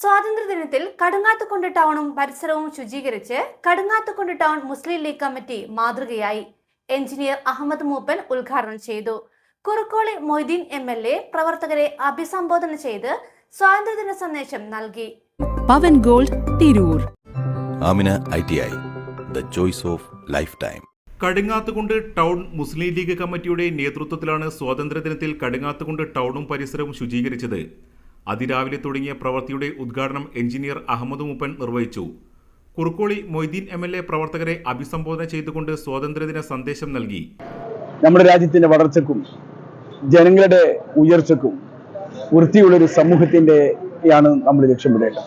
സ്വാതന്ത്ര്യദിനത്തിൽ കടുങ്ങാത്തക്കൊണ്ട് ടൗണും പരിസരവും ശുചീകരിച്ച് കടുങ്ങാത്തക്കൊണ്ട് ടൗൺ മുസ്ലിം ലീഗ് കമ്മിറ്റി മാതൃകയായി. എഞ്ചിനീയർ അഹമ്മദ് മൂപ്പൻ ഉദ്ഘാടനം ചെയ്തു. Kurukkoli Moideen M L A പ്രവർത്തകരെ അഭിസംബോധന ചെയ്ത് സ്വാതന്ത്ര്യദിന സന്ദേശം നൽകി. Pavan gold Tirur. Amina I T I. The choice of lifetime. Kadungathukundu town Muslim League കമ്മിറ്റിയുടെ നേതൃത്വത്തിലാണ് സ്വാതന്ത്ര്യദിനത്തിൽ കടുങ്ങാത്തുകുണ്ട് ടൗണും പരിസരവും ശുചീകരിച്ചത്. അതിരാവിലെ തുടങ്ങിയ പ്രവൃത്തിയുടെ ഉദ്ഘാടനം എഞ്ചിനീയർ അഹമ്മദ് മൂപ്പൻ നിർവഹിച്ചു. Kurukkoli Moideen M L A പ്രവർത്തകരെ അഭിസംബോധന ചെയ്തുകൊണ്ട് സ്വാതന്ത്ര്യദിന സന്ദേശം നൽകി. നമ്മുടെ രാജ്യത്തിന്റെ വളർച്ചക്കും ജനങ്ങളുടെ ഉയർച്ചക്കും വൃത്തിയുള്ളൊരു സമൂഹത്തിന്റെ ആണ് നമ്മൾ ലക്ഷ്യമിടേണ്ടത്.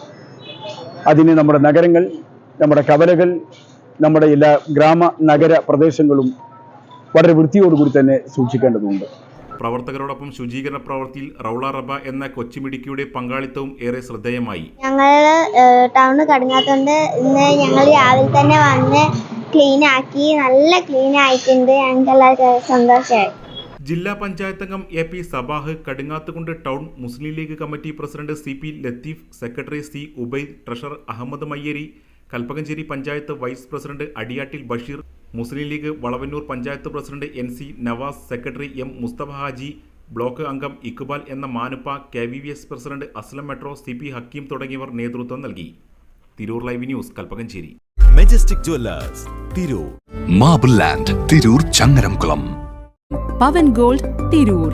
അതിന് നമ്മുടെ നഗരങ്ങൾ നമ്മുടെ കവലകൾ നമ്മുടെ എല്ലാ ഗ്രാമ നഗര പ്രദേശങ്ങളും വളരെ വൃത്തിയോടുകൂടി തന്നെ സൂക്ഷിക്കേണ്ടതുണ്ട്. പ്രവർത്തകരോടൊപ്പം ശുചീകരണ പ്രവൃത്തിയിൽ റൌള റബ എന്ന കൊച്ചുമിടുക്കിയുടെ പങ്കാളിത്തവും ഏറെ ശ്രദ്ധേയമായി. ഞങ്ങൾ ടൗണ് കടങ്ങാത്തോണ്ട് ഇന്ന് ഞങ്ങൾ രാവിലെ തന്നെ വന്ന് ക്ലീൻ ആക്കി നല്ല ക്ലീൻ ആയിട്ടുണ്ട്. ഞങ്ങൾക്ക് എല്ലാവർക്കും സന്തോഷമായി ജില്ലാ പഞ്ചായത്ത് അംഗം A P Sabah Kadungathukundu town Muslim League committee president C P Latheef secretary C Ubaid treasurer Ahammed Mayyeri Kalpakanchery panchayat vice president Adiyattil Basheer Muslim League Valavannur panchayat president N C Navas secretary M Mustafa Haji block അംഗം ഇക്ബാൽ എന്ന Manuppa K V V S president Aslam metro C P Hakeem തുടങ്ങിയവർ നേതൃത്വം നൽകി. Tirur live news Kalpakanchery. Majestic jewellers Tirur. Marble land Tirur Changaramkulam. Pavan gold Tirur.